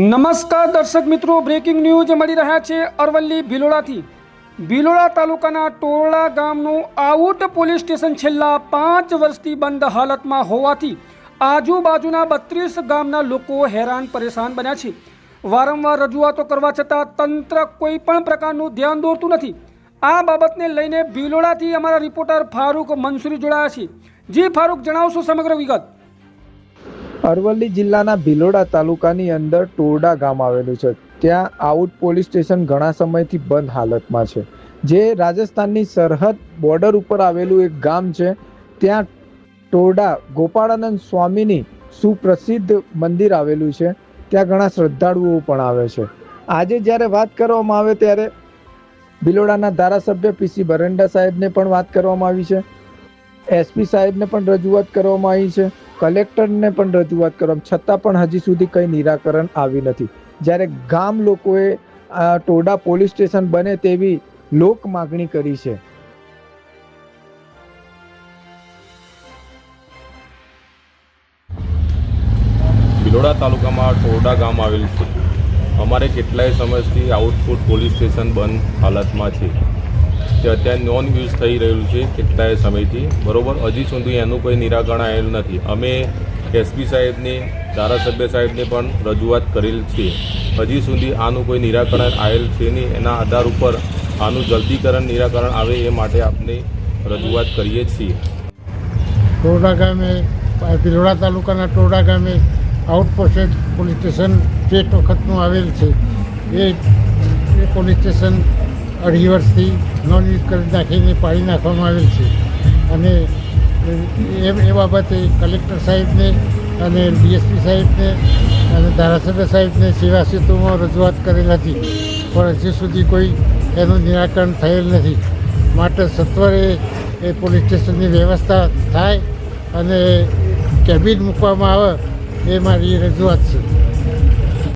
નમસ્કાર દર્શક મિત્રો બ્રેકિંગ ન્યૂઝ મળી રહ્યા છે અરવલ્લી ભિલોડાથી. ભિલોડા તાલુકાના ટોળા ગામનું આઉટ પોલીસ સ્ટેશન છેલ્લા પાંચ વર્ષથી બંધ હાલતમાં હોવાથી આજુબાજુના બત્રીસ ગામના લોકો હેરાન પરેશાન બન્યા છે. વારંવાર રજૂઆતો કરવા છતાં તંત્ર કોઈ પણ પ્રકારનું ધ્યાન દોરતું નથી. આ બાબતને લઈને ભિલોડાથી અમારા રિપોર્ટર ફારૂક મંસૂરી જોડાયા છે. જી ફારૂક, જણાવશો સમગ્ર વિગત. અરવલ્લી જિલ્લાના ભિલોડા તાલુકાની અંદર ટોરડા ગામ આવેલું છે. ત્યાં આઉટ પોલીસ સ્ટેશન ઘણા સમયથી બંધ હાલતમાં છે. જે રાજસ્થાનની સરહદ બોર્ડર ઉપર આવેલું એક ગામ છે. ત્યાં ટોરડા ગોપાળાનંદ સ્વામીની સુપ્રસિદ્ધ મંદિર આવેલું છે. ત્યાં ઘણા શ્રદ્ધાળુઓ પણ આવે છે. આજે જ્યારે વાત કરવામાં આવે ત્યારે ભિલોડાના ધારાસભ્ય પીસી બરંડા સાહેબને પણ વાત કરવામાં આવી છે. એસપી સાહેબને પણ રજૂઆત કરવામાં આવી છે. કલેક્ટરને પણ રજૂઆત કરવામાં છતાં પણ હજી સુધી કંઈ નિરાકરણ આવી નથી. જ્યારે ગામ લોકોએ ટોડા પોલીસ સ્ટેશન બને તેવી લોક માગણી કરી છે. ભિલોડા તાલુકામાં ટોરડા ગામ આવેલું છે. અમારે કેટલાય સમયથી આઉટપુટ પોલીસ સ્ટેશન બંધ હાલતમાં છે. તે અત્યારે નોન યુઝ થઈ રહ્યું છે કેટલાય સમયથી. બરોબર? હજી સુધી એનું કોઈ નિરાકરણ આવેલું નથી. અમે એસપી સાહેબને, ધારાસભ્ય સાહેબને પણ રજૂઆત કરેલ છે. હજી સુધી આનું કોઈ નિરાકરણ આવેલ છે નહીં. એના આધાર ઉપર આનું જલ્દીકરણ, નિરાકરણ આવે એ માટે આપણે રજૂઆત કરીએ છીએ. ટોરડા ગામે ભિલોડા તાલુકાના ટોરડા ગામે આઉટપોસ્ટેડ પોલીસ સ્ટેશન જે વખતનું આવેલ છે. એ એ પોલીસ સ્ટેશન અઢી વર્ષથી નોન યુઝ કરી નાખીને પાડી નાખવામાં આવેલ છે. અને એ એ બાબતે કલેક્ટર સાહેબને અને ડીએસપી સાહેબને અને ધારાસભ્ય સાહેબને સેવા સેતુમાં રજૂઆત કરેલ હતી. પણ હજી સુધી કોઈ એનું નિરાકરણ થયેલ નથી. માટે સત્વરે એ પોલીસ સ્ટેશનની વ્યવસ્થા થાય અને કેબિન મૂકવામાં આવે એ મારી રજૂઆત છે.